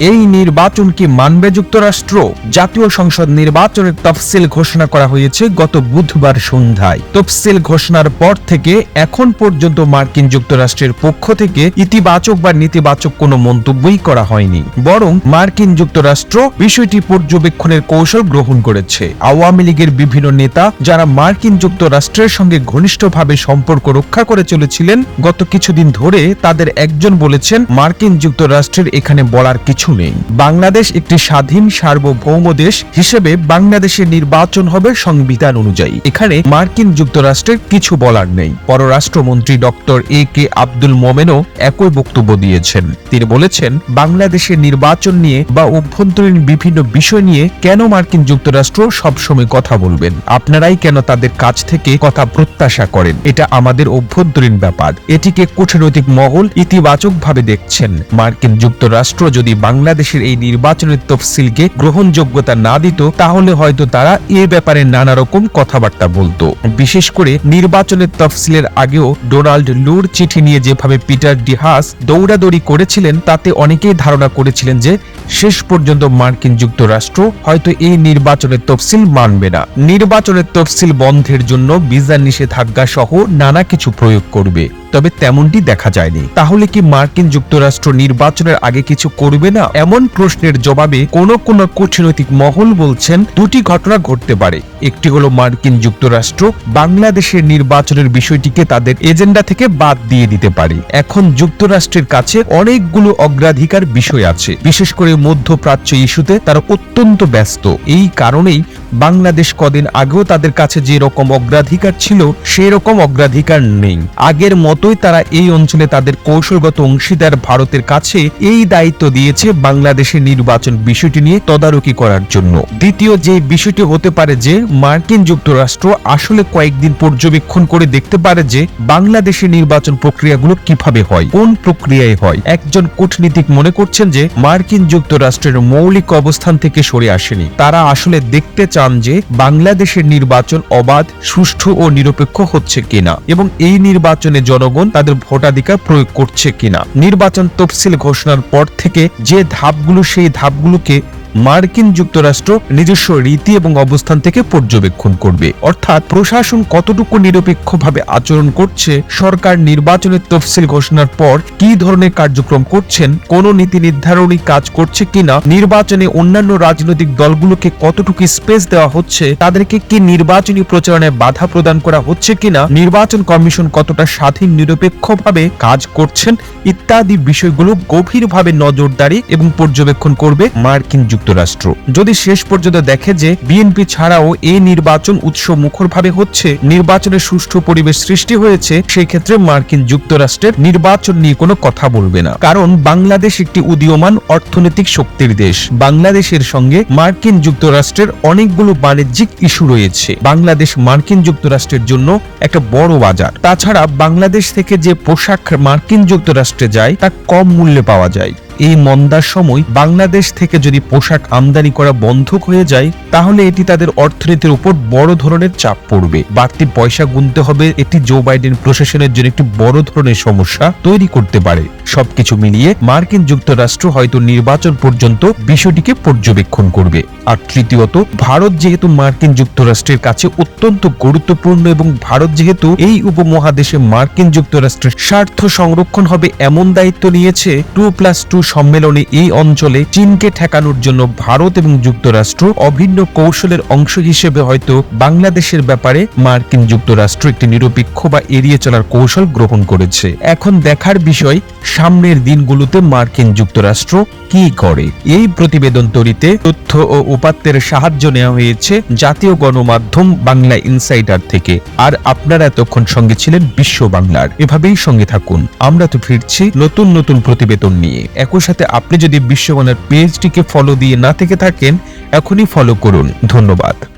এই নির্বাচন কি মানবে যুক্তরাষ্ট্র? জাতীয় সংসদ নির্বাচনের তফসিল ঘোষণা করা হয়েছে গত বুধবার সন্ধ্যায়। তফসিল ঘোষণার পর থেকে এখন পর্যন্ত মার্কিন যুক্তরাষ্ট্রের পক্ষ থেকে ইতিবাচক বা নেতিবাচক কোনো মন্তব্যই করা হয়নি। বরং মার্কিন যুক্তরাষ্ট্র বিষয়টি পর্যবেক্ষণের কৌশল গ্রহণ করেছে। আওয়ামী লীগের বিভিন্ন নেতা যারা মার্কিন যুক্তরাষ্ট্রের সঙ্গে ঘনিষ্ঠভাবে সম্পর্ক রক্ষা করে চলেছিলেন, গত কিছুদিন ধরে তাদের একজন বলেছেন, মার্কিন যুক্তরাষ্ট্রের এখানে বলার কিছু নেই। বাংলাদেশ একটি স্বাধীন সার্বভৌম দেশ হিসেবে বাংলাদেশের নির্বাচন হবে সংবিধান অনুযায়ী। এখানে মার্কিন যুক্তরাষ্ট্রের কিছু বলার নেই। পররাষ্ট্রমন্ত্রী ডক্টর এ কে আব্দুল মোমেনও একই বক্তব্য দিয়েছেন। তিনি বলেছেন বাংলাদেশের নির্বাচন নিয়ে বা অভ্যন্তরীণ বিভিন্ন বিষয় নিয়ে কেন মার্কিন যুক্তরাষ্ট্র সবসময় কথা বলবেন? আপনারাই কেন তাদের কাছ থেকে কথা প্রত্যাশা করেন? এটা আমাদের অভ্যন্তরীণ ব্যাপার। এটিকে কূটনৈতিক মহল ইতিবাচকভাবে দেখছেন। মার্কিন যুক্তরাষ্ট্র যদি বাংলাদেশের এই নির্বাচনের তফসিলকে গ্রহণযোগ্যতা না দিত, তাহলে হয়তো তারা এ ব্যাপারে নানা রকম কথাবার্তা বলতো। বিশেষ করে নির্বাচনের তফসিলের আগেও ডোনাল্ড লুর চিঠি নিয়ে যেভাবে পিটার ডিহাস দৌড়াদৌড়ি করেছিলেন, তাতে অনেকেই ধারণা করেছিলেন যে শেষ পর্যন্ত মার্কিন যুক্তরাষ্ট্র হয়তো এই নির্বাচনের তফসিল মানবে না। নির্বাচনের তফসিল বন্ধের জন্য ভিসা নিষেধাজ্ঞা সহ নানা কিছু প্রয়োগ করবে। তবে তেমনটি দেখা যায়নি। তাহলে কি মার্কিন যুক্তরাষ্ট্র নির্বাচনের আগে কিছু করবে না? এমন প্রশ্নের জবাবে কোন কোন কূটনৈতিক মহল বলছেন দুটি ঘটনা ঘটতে পারে। একটি হলো মার্কিন যুক্তরাষ্ট্র বাংলাদেশের নির্বাচনের বিষয়টিকে তাদের এজেন্ডা থেকে বাদ দিয়ে দিতে পারে। এখন যুক্তরাষ্ট্রের কাছে অনেকগুলো অগ্রাধিকার বিষয় আছে। বিশেষ করে মধ্যপ্রাচ্য ইস্যুতে তারা অত্যন্ত ব্যস্ত। এই কারণেই বাংলাদেশ কদিন আগেও তাদের কাছে যে রকম অগ্রাধিকার ছিল, সেই রকম অগ্রাধিকার নেই। আগের মতোই তারা এই অঞ্চলে তাদের কৌশলগত অংশীদার ভারতের কাছে এই দায়িত্ব দিয়েছে বাংলাদেশের নির্বাচন বিষয়টি নিয়ে তদারকি করার জন্য। দ্বিতীয় যে বিষয়টি হতে পারে যে, মার্কিন যুক্তরাষ্ট্র আসলে কয়েকদিন পর্যবেক্ষণ করে দেখতে পারে যে, বাংলাদেশের নির্বাচন প্রক্রিয়াগুলো কীভাবে হয়, কোন প্রক্রিয়ায় হয়। একজন কূটনীতিক মনে করছেন যে, মার্কিন যুক্তরাষ্ট্রের মৌলিক অবস্থান থেকে সরে আসেনি। তারা আসলে দেখতে চান যে, বাংলাদেশের নির্বাচন অবাধ, সুষ্ঠু ও নিরপেক্ষ হচ্ছে কিনা। এবং এই নির্বাচনে জনগণ তাদের ভোটাধিকার প্রয়োগ করছে কিনা। নির্বাচন তফসিল ঘোষণার পর থেকে যে ধাপগুলো সেই ধাপগুলোকে মার্কিন যুক্তরাষ্ট্র নিজস্ব রীতি এবং অবস্থান থেকে পর্যবেক্ষণ করবে। অর্থাৎ প্রশাসন কতটুকু নিরপেক্ষভাবে আচরণ করছে, সরকার নির্বাচনের তফসিল ঘোষণার পর কি ধরনের কার্যক্রম করছেন, কোন নীতি নির্ধারণী কাজ করছে কিনা, নির্বাচনে অন্যান্য রাজনৈতিক দলগুলোকে কতটুকু স্পেস দেওয়া হচ্ছে, তাদেরকে কি নির্বাচনী প্রচারণায় বাধা প্রদান করা হচ্ছে কিনা, নির্বাচন কমিশন কতটা স্বাধীন, নিরপেক্ষভাবে কাজ করছেন ইত্যাদি বিষয়গুলো গভীরভাবে নজরদারি এবং পর্যবেক্ষণ করবে মার্কিন যুক্তরাষ্ট্র। যদি শেষ পর্যন্ত দেখে যে বিএনপি ছাড়াও এই নির্বাচন উৎস মুখরভাবে হচ্ছে নির্বাচনের সুষ্ঠু পরিবেশ সৃষ্টি হয়েছে সেই ক্ষেত্রে মার্কিন যুক্তরাষ্ট্রের নির্বাচন নিয়ে কোনো কথা বলবে না। কারণ বাংলাদেশ একটি উদীয়মান অর্থনৈতিক শক্তির দেশ। বাংলাদেশের সঙ্গে মার্কিন যুক্তরাষ্ট্রের অনেকগুলো বাণিজ্যিক ইস্যু রয়েছে। বাংলাদেশ মার্কিন যুক্তরাষ্ট্রের জন্য একটা বড় বাজার। তাছাড়া বাংলাদেশ থেকে যে পোশাক মার্কিন যুক্তরাষ্ট্রে যায়, তা কম মূল্যে পাওয়া যায়। এই মন্দার সময় বাংলাদেশ থেকে যদি পোশাক আমদানি করা বন্ধ হয়ে যায়, তাহলে এটি তাদের অর্থনীতির উপর বড় ধরনের চাপ পড়বে। বাড়তি পয়সা গুনতে হবে, এটি জো বাইডেন প্রশাসনের জন্য একটি বড় ধরনের সমস্যা তৈরি করতে পারে। সবকিছু মিলিয়ে মার্কিন যুক্তরাষ্ট্র হয়তো নির্বাচন পর্যন্ত বিষয়টিকে পর্যবেক্ষণ করবে। আর তৃতীয়ত, ভারত যেহেতু মার্কিন যুক্তরাষ্ট্রের কাছে অত্যন্ত গুরুত্বপূর্ণ এবং ভারত যেহেতু এই উপমহাদেশে মার্কিন যুক্তরাষ্ট্রের স্বার্থ সংরক্ষণ হবে এমন দায়িত্ব নিয়েছে, টু প্লাস টু সম্মেলনে এই অঞ্চলে চীনকে ঠেকানোর জন্য ভারত এবং যুক্তরাষ্ট্র অভিন্ন কৌশলের অংশ হিসেবে হয়তো বাংলাদেশের ব্যাপারে মার্কিন যুক্তরাষ্ট্র একটি নিরপেক্ষ বা এড়িয়ে চলার কৌশল গ্রহণ করেছে। এখন দেখার বিষয়, সামনের দিনগুলোতে মার্কিন যুক্তরাষ্ট্র কি করে? এই প্রতিবেদন তৈরিতে তথ্য ও উপাত্তের সাহায্য নেওয়া হয়েছে জাতীয় গণমাধ্যম বাংলা ইনসাইডার থেকে। আর আপনারা এতক্ষণ সঙ্গে ছিলেন বিশ্ব বাংলার। এভাবেই সঙ্গে থাকুন। আমরা তো ফিরছি নতুন নতুন প্রতিবেদন নিয়ে। একই সাথে আপনি যদি বিশ্বমানের পেজটিকে ফলো দিয়ে না থেকে থাকেন এখনই ফলো করুন। ধন্যবাদ।